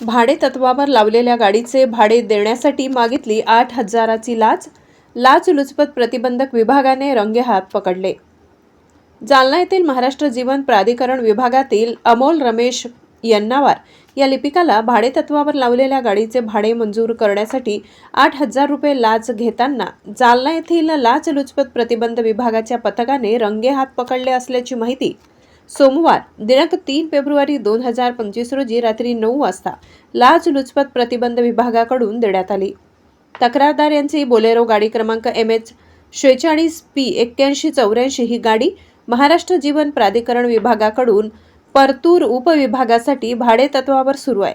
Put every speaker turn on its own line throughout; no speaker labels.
भाडे तत्वावर लावलेल्या गाडीचे भाडे देण्यासाठी मागितली आठ हजाराची लाच. लाचलुचपत प्रतिबंधक विभागाने रंगेहात पकडले. जालना येथील महाराष्ट्र जीवन प्राधिकरण विभागातील अमोल रमेश यन्नावार या लिपिकाला भाडेतत्वावर लावलेल्या गाडीचे भाडे मंजूर करण्यासाठी आठ हजार रुपये लाच घेताना जालना येथील लाचलुचपत प्रतिबंध विभागाच्या पथकाने रंगेहात पकडले असल्याची माहिती सोमवार दिनांक तीन फेब्रुवारी दोन हजार पंचवीस रोजी रात्री नऊ वाजता लाचलुचपत प्रतिबंध विभागाकडून देण्यात आली. तक्रारदार यांची बोलेरो गाडी क्रमांक एम एच शेहेचाळीस पी एक्क्याऐंशी चौऱ्याऐंशी ही गाडी महाराष्ट्र जीवन प्राधिकरण विभागाकडून परतूर उपविभागासाठी भाडे तत्वावर सुरू आहे.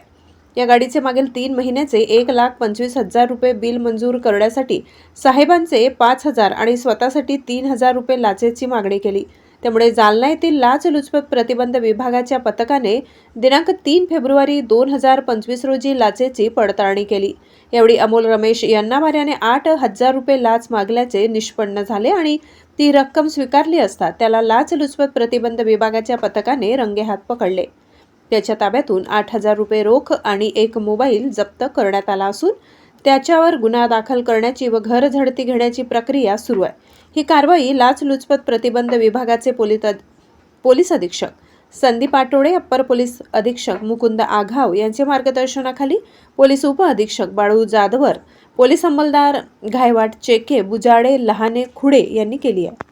या गाडीचे मागील तीन महिन्याचे एक लाख पंचवीस हजार रुपये बिल मंजूर करण्यासाठी साहेबांचे पाच हजार आणि स्वतःसाठी तीन हजार रुपये लाचेची मागणी केली. त्यामुळे जालना येथील लाचलुचपत प्रतिबंध विभागाच्या पथकाने दिनांक तीन फेब्रुवारी दोन हजार पंचवीस रोजी लाचेची पडताळणी केली. यावेळी अमोल रमेश यांना वाऱ्याने आठ हजार रुपये लाच मागल्याचे निष्पन्न झाले आणि ती रक्कम स्वीकारली असता त्याला लाचलुचपत प्रतिबंध विभागाच्या पथकाने रंगेहात पकडले. त्याच्या ताब्यातून आठ हजार रुपये रोख आणि एक मोबाईल जप्त करण्यात आला असून त्याच्यावर गुन्हा दाखल करण्याची व घर झडती घेण्याची प्रक्रिया सुरू आहे. ही कारवाई लाचलुचपत प्रतिबंध विभागाचे पोलीस पोलीस अधीक्षक संदीप आठवडे अप्पर पोलीस अधीक्षक मुकुंद आघाव यांच्या मार्गदर्शनाखाली पोलीस उप अधीक्षक बाळू जाधवर पोलीस अंमलदार घायवाट चेके बुजाडे लहाने खुडे यांनी केली आहे.